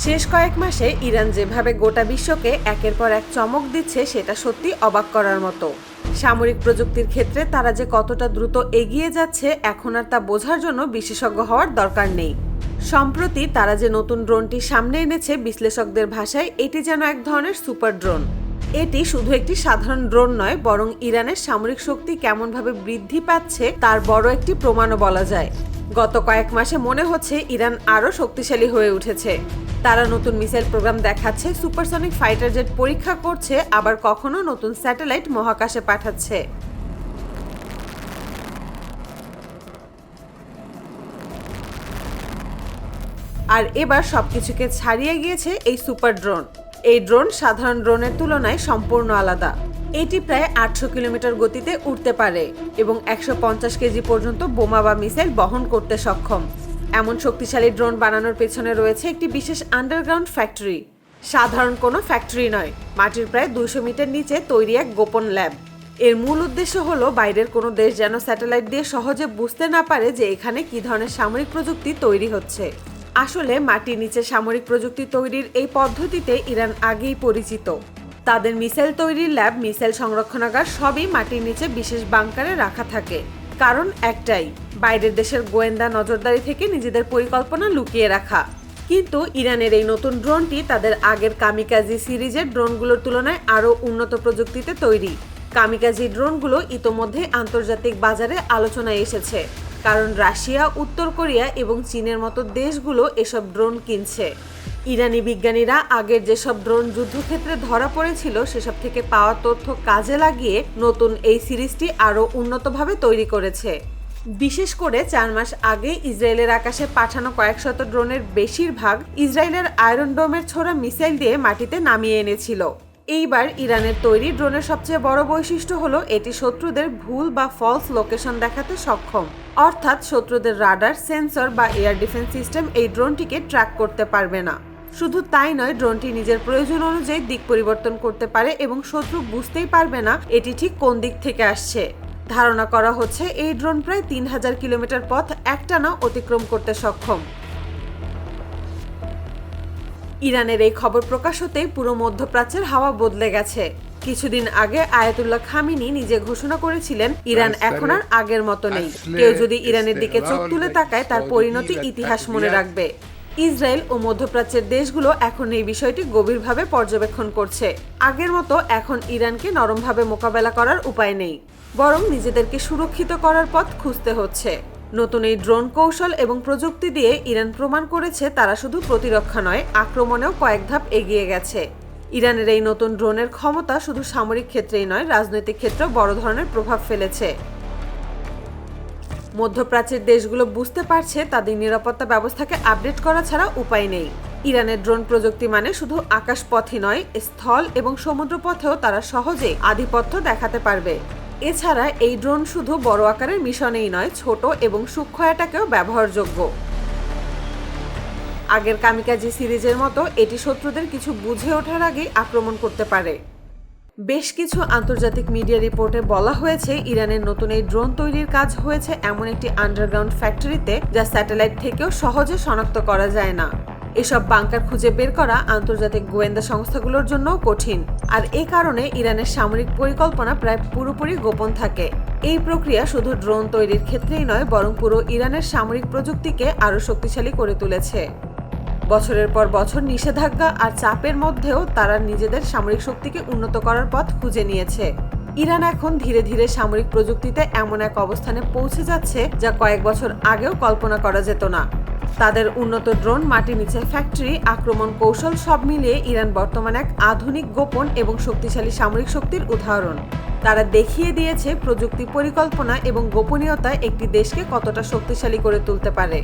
শেষ কয়েক মাসে ইরান যেভাবে গোটা বিশ্বকে একের পর এক চমক দিচ্ছে, সেটা সত্যি অবাক করার মতো। সামরিক প্রযুক্তির ক্ষেত্রে তারা যে কতটা দ্রুত এগিয়ে যাচ্ছে, এখন আর তা বোঝার জন্য বিশেষজ্ঞ হওয়ার দরকার নেই। সম্প্রতি তারা যে নতুন ড্রোনটি সামনে এনেছে, বিশ্লেষকদের ভাষায় এটি যেন এক ধরনের সুপার ড্রোন। এটি শুধু একটি সাধারণ ড্রোন নয়, বরং ইরানের সামরিক শক্তি কেমনভাবে বৃদ্ধি পাচ্ছে তার বড় একটি প্রমাণও বলা যায়। গত কয়েক মাসে মনে হচ্ছে ইরান আরও শক্তিশালী হয়ে উঠেছে। তারা নতুন মিসাইল প্রোগ্রাম দেখাচ্ছে, সুপারসনিক ফাইটার জেট পরীক্ষা করছে, আবার কখনো নতুন স্যাটেলাইট মহাকাশে পাঠাচ্ছে। আর এবার সবকিছুকে ছাড়িয়ে গিয়েছে এই সুপার ড্রোন। এই ড্রোন সাধারণ ড্রোনের তুলনায় সম্পূর্ণ আলাদা। এটি প্রায় আটশো কিলোমিটার গতিতে উঠতে পারে এবং একশো পঞ্চাশ কেজি পর্যন্ত বোমা বা মিসাইল বহন করতে সক্ষম। এমন শক্তিশালী ড্রোন বানানোর পেছনে রয়েছে একটি বিশেষ আন্ডারগ্রাউন্ড ফ্যাক্টরি। সাধারণ কোনো ফ্যাক্টরি নয়, মাটির প্রায় দুইশো মিটার নিচে তৈরি এক গোপন ল্যাব। এর মূল উদ্দেশ্য হলো বাইরের কোনো দেশ যেন স্যাটেলাইট দিয়ে সহজে বুঝতে না পারে যে এখানে কী ধরনের সামরিক প্রযুক্তি তৈরি হচ্ছে। আসলে মাটির নিচে সামরিক প্রযুক্তি তৈরির এই পদ্ধতিতে ইরান আগেই পরিচিত। তাদের মিসাইল তৈরির ল্যাব, মিসাইল সংরক্ষণাগার সবই মাটির নিচে বিশেষ বাংকারে রাখা থাকে। কারণ একটাই, বাইরের দেশের গোয়েন্দা নজরদারি থেকে নিজেদের পরিকল্পনা লুকিয়ে রাখা। কিন্তু ইরানের এই নতুন ড্রোনটি তাদের আগের কামিকাজি সিরিজের ড্রোনগুলোর তুলনায় আরও উন্নত প্রযুক্তিতে তৈরি। কামিকাজি ড্রোনগুলো ইতোমধ্যে আন্তর্জাতিক বাজারে আলোচনায় এসেছে। কারণ রাশিয়া, উত্তর কোরিয়া এবং চীনের মতো দেশগুলো এসব ড্রোন কিনছে। ইরানি বিজ্ঞানীরা আগের যেসব ড্রোন যুদ্ধক্ষেত্রে ধরা পড়েছিল, সেসব থেকে পাওয়া তথ্য কাজে লাগিয়ে নতুন এই সিরিজটি আরও উন্নতভাবে তৈরি করেছে। বিশেষ করে চার মাস আগে ইসরায়েলের আকাশে পাঠানো কয়েক শত ড্রোনের বেশিরভাগ ইসরায়েলের আয়রন ডোমের ছোড়া মিসাইল দিয়ে মাটিতে নামিয়ে এনেছিল। এইবার ইরানের তৈরি ড্রোনের সবচেয়ে বড় বৈশিষ্ট্য হলো এটি শত্রুদের ভুল বা ফলস লোকেশন দেখাতে সক্ষম। অর্থাৎ শত্রুদের রাডার সেন্সর বা এয়ার ডিফেন্স সিস্টেম এই ড্রোনটিকে ট্র্যাক করতে পারবে না। শুধু তাই নয়, ড্রোনটি নিজের প্রয়োজন অনুযায়ী দিক পরিবর্তন করতে পারে এবং শত্রু বুঝতেই পারবে না এটি ঠিক কোন দিক থেকে আসছে। ধারণা করা হচ্ছে, এই ড্রোন প্রায় তিন হাজার কিলোমিটার পথ একটানা অতিক্রম করতে সক্ষম। ইরানের এই খবর প্রকাশ হতেই পুরো মধ্যপ্রাচ্যের হাওয়া বদলে গেছে। কিছুদিন আগে আয়াতুল্লাহ খামিনি নিজে ঘোষণা করেছিলেন ইরান এখন আর আগের মতো নেই। কেউ যদি ইরানের দিকে চোখ তুলে তাকায় তার পরিণতি ইতিহাস মনে রাখবে। ইসরায়েল ও মধ্যপ্রাচ্যের দেশগুলো এখন এই বিষয়টি গভীরভাবে পর্যবেক্ষণ করছে। আগের মতো এখন ইরানকে নরমভাবে মোকাবেলা করার উপায় নেই বরং নিজেদেরকে সুরক্ষিত করার পথ খুঁজতে হচ্ছে। নতুন এই ড্রোন কৌশল এবং প্রযুক্তি দিয়ে ইরান প্রমাণ করেছে তারা শুধু প্রতিরক্ষা নয়, আক্রমণেও কয়েক ধাপ এগিয়ে গেছে। ইরানের এই নতুন ড্রোনের ক্ষমতা শুধু সামরিক ক্ষেত্রেই নয়, রাজনৈতিক ক্ষেত্রেও বড় ধরনের প্রভাব ফেলেছে। মধ্যপ্রাচ্যের দেশগুলো বুঝতে পারছে তাদের নিরাপত্তা ব্যবস্থাকে আপডেট করা ছাড়া উপায় নেই। ইরানের ড্রোন প্রযুক্তি মানে শুধু আকাশপথই নয়, স্থল এবং সমুদ্রপথেও তারা সহজে আধিপত্য দেখাতে পারবে। এছাড়া এই ড্রোন শুধু বড় আকারের মিশনেই নয়, ছোট এবং সূক্ষ্ম অ্যাটাকেও ব্যবহারযোগ্য। আগের কামিকাজি সিরিজের মতো এটি শত্রুদের কিছু বুঝে ওঠার আগেই আক্রমণ করতে পারে। বেশ কিছু আন্তর্জাতিক মিডিয়া রিপোর্টে বলা হয়েছে, ইরানের নতুন এই ড্রোন তৈরির কাজ হয়েছে এমন একটি আন্ডারগ্রাউন্ড ফ্যাক্টরিতে যা স্যাটেলাইট থেকেও সহজে শনাক্ত করা যায় না। এসব বাংকার খুঁজে বের করা আন্তর্জাতিক গোয়েন্দা সংস্থাগুলোর জন্যও কঠিন। আর এ কারণে ইরানের সামরিক পরিকল্পনা প্রায় পুরোপুরি গোপন থাকে। এই প্রক্রিয়া শুধু ড্রোন তৈরির ক্ষেত্রেই নয়, বরং পুরো ইরানের সামরিক প্রযুক্তিকে আরও শক্তিশালী করে তুলেছে। বছরের পর বছর নিষেধাজ্ঞা আর চাপের মধ্যেও তারা নিজেদের সামরিক শক্তিকে উন্নত করার পথ খুঁজে নিয়েছে। ইরান এখন ধীরে ধীরে সামরিক প্রযুক্তিতে এমন এক অবস্থানে পৌঁছে যাচ্ছে যা কয়েক বছর আগেও কল্পনা করা যেত না। তাদের উন্নত ড্রোন মাটির নিচে ফ্যাক্টরি, আক্রমণ কৌশল সব মিলিয়ে ইরান বর্তমান এক আধুনিক, গোপন এবং শক্তিশালী সামরিক শক্তির উদাহরণ। তারা দেখিয়ে দিয়েছে প্রযুক্তি পরিকল্পনা এবং গোপনীয়তা একটি দেশকে কতটা শক্তিশালী করে তুলতে পারে।